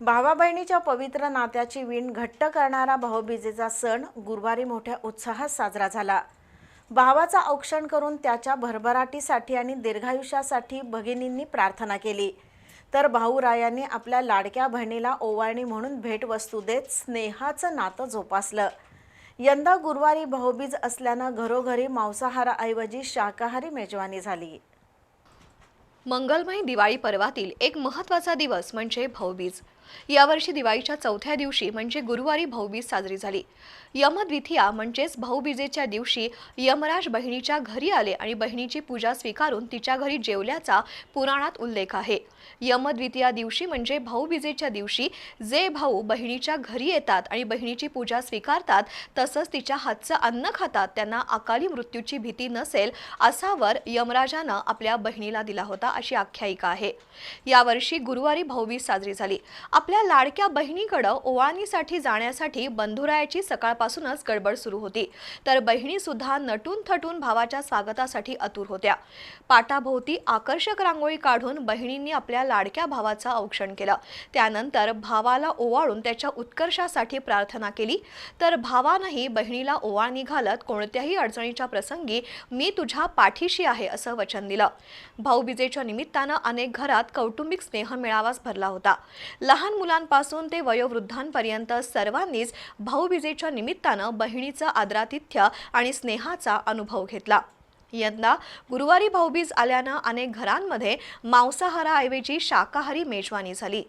भावा बहिणीच्या पवित्र नात्याची वीण घट्ट करणारा भाऊबीजेचा सण गुरुवारी मोठ्या उत्साहात साजरा झाला. भावाचा औक्षण करून त्याच्या भरभराटीसाठी आणि दीर्घायुष्यासाठी भगिनींनी प्रार्थना केली. तर भाऊरायांनी आपल्या लाडक्या बहिणीला ओवाळणी म्हणून भेटवस्तू देत स्नेहाचं नातं जोपासलं. यंदा गुरुवारी भाऊबीज असल्यानं घरोघरी मांसाहाराऐवजी शाकाहारी मेजवानी झाली. मंगलमय दिवाळी पर्वातील एक महत्त्वाचा दिवस म्हणजे भाऊबीज. यावर्षी दिवाळीच्या चौथ्या दिवशी म्हणजे गुरुवारी भाऊबीज साजरी झाली. यमद्वितीया म्हणजेच भाऊबीजेच्या दिवशी यमराज बहिणीच्या घरी आले आणि बहिणीची पूजा स्वीकारून तिच्या घरी जेवल्याचा पुराणात उल्लेख आहे. यमद्वितीया दिवशी म्हणजे भाऊबीजेच्या दिवशी जे भाऊ बहिणीच्या घरी येतात आणि बहिणीची पूजा स्वीकारतात तसंच तिच्या हातचं अन्न खातात त्यांना अकाली मृत्यूची भीती नसेल असा वर यमराजानं आपल्या बहिणीला दिला होता अशी आख्यायिका आहे. यावर्षी गुरुवारी भाऊबीज साजरी झाली. आपल्या लाडक्या बहिणीकडं ओवाळणीसाठी जाण्यासाठी बंधुरायाची सकाळपासूनच गडबड सुरू होती. तर बहिणी सुद्धा नटून थटून भावाच्या स्वागतासाठी आतुर होत्या. पाटाभोवती आकर्षक रांगोळी काढून बहिणींनी आपल्या लाडक्या भावाचं औक्षण केलं. त्यानंतर भावाला ओवाळून त्याच्या उत्कर्षासाठी प्रार्थना केली. तर भावानंही बहिणीला ओवाळणी घालत कोणत्याही अडचणीच्या प्रसंगी मी तुझ्या पाठीशी आहे असं वचन दिलं. भाऊबीजेच्या निमित्तानं अनेक घरात कौटुंबिक स्नेह मेळावाच भरला होता. लहान लहान मुलांपासून ते वयोवृद्धांपर्यंत सर्वांनीच भाऊबीजेच्या निमित्तानं बहिणीचं आदरातिथ्य आणि स्नेहाचा अनुभव घेतला. यंदा गुरुवारी भाऊबीज आल्यानं अनेक घरांमध्ये मांसाहाराऐवजी शाकाहारी मेजवानी झाली.